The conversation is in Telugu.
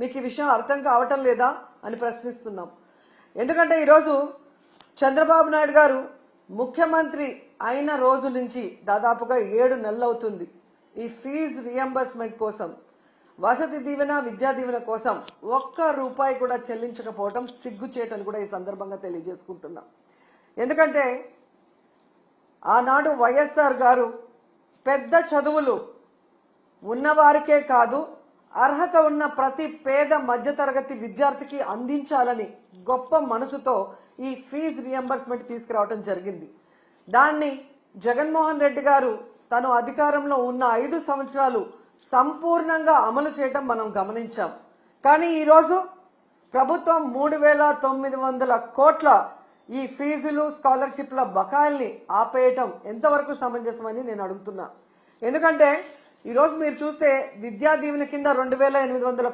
మీకు ఈ విషయం అర్థం కావటం లేదా అని ప్రశ్నిస్తున్నాం. ఎందుకంటే ఈరోజు చంద్రబాబు నాయుడు గారు ముఖ్యమంత్రి అయిన రోజు నుంచి దాదాపుగా ఏడు నెలలు అవుతుంది ఈ ఫీజు రియంబర్స్మెంట్ కోసం వసతి దీవెన విద్యా దీవెన కోసం ఒక్క రూపాయి కూడా చెల్లించకపోవటం సిగ్గుచేటని కూడా ఈ సందర్భంగా తెలియజేసుకుంటున్నాం. ఎందుకంటే ఆనాడు వైఎస్ఆర్ గారు పెద్ద చదువులు ఉన్నవారికే కాదు అర్హత ఉన్న ప్రతి పేద మధ్యతరగతి విద్యార్థికి అందించాలని గొప్ప మనసుతో ఈ ఫీజు రియంబర్స్మెంట్ తీసుకురావడం జరిగింది. దాన్ని జగన్మోహన్ రెడ్డి గారు తను అధికారంలో ఉన్న ఐదు సంవత్సరాలు సంపూర్ణంగా అమలు చేయటం మనం గమనించాం. కానీ ఈరోజు ప్రభుత్వం మూడు వేల తొమ్మిది వందల కోట్ల ఈ ఫీజులు స్కాలర్షిప్ల బకాయిల్ని ఆపేయటం ఎంతవరకు సమంజసమని నేను అడుగుతున్నా. ఎందుకంటే ఈరోజు మీరు చూస్తే విద్యా దీవెన కింద రెండు వేల ఎనిమిది వందల